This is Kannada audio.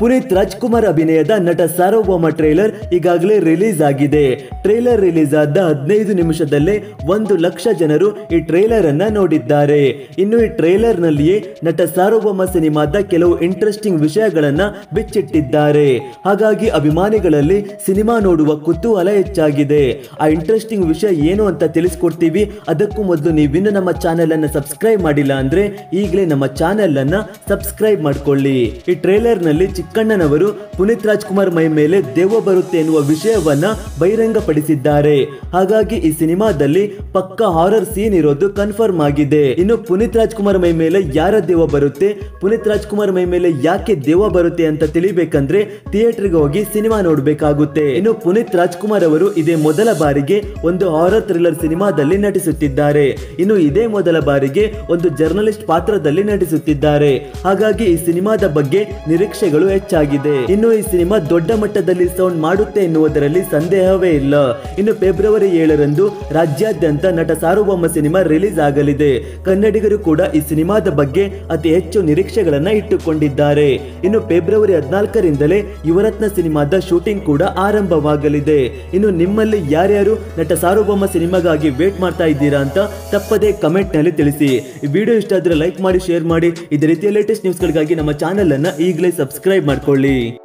ಪುನೀತ್ ರಾಜ್ಕುಮಾರ್ ಅಭಿನಯದ ನಟ ಸಾರ್ವಭೌಮ ಟ್ರೈಲರ್ ಈಗಾಗಲೇ ರಿಲೀಸ್ ಆಗಿದೆ. ಟ್ರೈಲರ್ ರಿಲೀಸ್ ಆದ ಹದಿನೈದು ನಿಮಿಷದಲ್ಲೇ ಒಂದು ಲಕ್ಷ ಜನರು ಈ ಟ್ರೈಲರ್ ಅನ್ನ ನೋಡಿದ್ದಾರೆ. ಇನ್ನು ಈ ಟ್ರೈಲರ್ ನಲ್ಲಿಯೇ ನಟ ಸಾರ್ವಭೌಮ ಸಿನಿಮಾದ ಕೆಲವು ಇಂಟ್ರೆಸ್ಟಿಂಗ್ ವಿಷಯಗಳನ್ನ ಬಿಚ್ಚಿಟ್ಟಿದ್ದಾರೆ. ಹಾಗಾಗಿ ಅಭಿಮಾನಿಗಳಲ್ಲಿ ಸಿನಿಮಾ ನೋಡುವ ಕುತೂಹಲ ಹೆಚ್ಚಾಗಿದೆ. ಆ ಇಂಟ್ರೆಸ್ಟಿಂಗ್ ವಿಷಯ ಏನು ಅಂತ ತಿಳಿಸ್ಕೊಡ್ತೀವಿ. ಅದಕ್ಕೂ ಮೊದಲು ನೀವಿನ್ನು ನಮ್ಮ ಚಾನೆಲ್ ಅನ್ನ ಸಬ್ಸ್ಕ್ರೈಬ್ ಮಾಡಿಲ್ಲ ಅಂದ್ರೆ ಈಗಲೇ ನಮ್ಮ ಚಾನೆಲ್ ಅನ್ನ ಸಬ್ಸ್ಕ್ರೈಬ್ ಮಾಡ್ಕೊಳ್ಳಿ. ಈ ಟ್ರೈಲರ್ನಲ್ಲಿ ಚಿಕ್ಕಣ್ಣನವರು ಪುನೀತ್ ರಾಜ್ಕುಮಾರ್ ಮೈ ಮೇಲೆ ದೇವ ಬರುತ್ತೆ ಎನ್ನುವ ವಿಷಯವನ್ನ ಬಹಿರಂಗಪಡಿಸಿದ್ದಾರೆ. ಹಾಗಾಗಿ ಈ ಸಿನಿಮಾದಲ್ಲಿ ಪಕ್ಕಾ ಹಾರರ್ ಸೀನ್ ಇರೋದು ಕನ್ಫರ್ಮ್ ಆಗಿದೆ. ಇನ್ನು ಪುನೀತ್ ರಾಜ್ಕುಮಾರ್ ಮೈ ಮೇಲೆ ಯಾರ ದೇವ ಬರುತ್ತೆ, ಪುನೀತ್ ರಾಜ್ಕುಮಾರ್ ಮೈ ಮೇಲೆ ಯಾಕೆ ದೇವ ಬರುತ್ತೆ ಅಂತ ತಿಳಿಬೇಕಂದ್ರೆ ಥಿಯೇಟರ್ಗೆ ಹೋಗಿ ಸಿನಿಮಾ ನೋಡಬೇಕಾಗುತ್ತೆ. ಇನ್ನು ಪುನೀತ್ ರಾಜ್ಕುಮಾರ್ ಅವರು ಇದೇ ಮೊದಲ ಬಾರಿಗೆ ಒಂದು ಹಾರರ್ ಥ್ರಿಲ್ಲರ್ ಸಿನಿಮಾದಲ್ಲಿ ನಟಿಸುತ್ತಿದ್ದಾರೆ. ಇನ್ನು ಇದೇ ಮೊದಲ ಬಾರಿಗೆ ಒಂದು ಜರ್ನಲಿಸ್ಟ್ ಪಾತ್ರದಲ್ಲಿ ನಟಿಸುತ್ತಿದ್ದಾರೆ. ಹಾಗಾಗಿ ಈ ಸಿನಿಮಾದ ಬಗ್ಗೆ ನಿರೀಕ್ಷೆಗಳು ಹೆಚ್ಚಾಗಿದೆ. ಇನ್ನು ಈ ಸಿನಿಮಾ ದೊಡ್ಡ ಮಟ್ಟದಲ್ಲಿ ಸೌಂಡ್ ಮಾಡುತ್ತೆ ಎನ್ನುವುದರಲ್ಲಿ ಸಂದೇಹವೇ ಇಲ್ಲ. ಇನ್ನು ಫೆಬ್ರವರಿ ಏಳರಂದು ರಾಜ್ಯಾದ್ಯಂತ ನಟ ಸಾರ್ವಭೌಮ ಸಿನಿಮಾ ರಿಲೀಸ್ ಆಗಲಿದೆ. ಕನ್ನಡಿಗರು ಕೂಡ ಈ ಸಿನಿಮಾದ ಬಗ್ಗೆ ಅತಿ ಹೆಚ್ಚು ನಿರೀಕ್ಷೆಗಳನ್ನ ಇಟ್ಟುಕೊಂಡಿದ್ದಾರೆ. ಇನ್ನು ಫೆಬ್ರವರಿ ಹದಿನಾಲ್ಕರಿಂದಲೇ ಯುವರತ್ನ ಸಿನಿಮಾದ ಶೂಟಿಂಗ್ ಕೂಡ ಆರಂಭವಾಗಲಿದೆ. ಇನ್ನು ನಿಮ್ಮಲ್ಲಿ ಯಾರ್ಯಾರು ನಟ ಸಾರ್ವಭೌಮ ಸಿನಿಮಾಗಾಗಿ ವೇಟ್ ಮಾಡ್ತಾ ಇದ್ದೀರಾ ಅಂತ ತಪ್ಪದೇ ಕಮೆಂಟ್ನಲ್ಲಿ ತಿಳಿಸಿ ವಿಡಿಯೋ ಇಷ್ಟ ಆದ್ರೆ ಲೈಕ್ ಮಾಡಿ, ಶೇರ್ ಮಾಡಿ. ಇದೇ ರೀತಿಯ ಲೇಟೆಸ್ಟ್ ನ್ಯೂಸ್ಗಳಿಗಾಗಿ ನಮ್ಮ ಚಾನೆಲ್ ಅನ್ನ ಈಗಲೇ ಸಬ್ಸ್ಕ್ರೈಬ್ ಮಾಡ್ಕೊಳ್ಳಿ.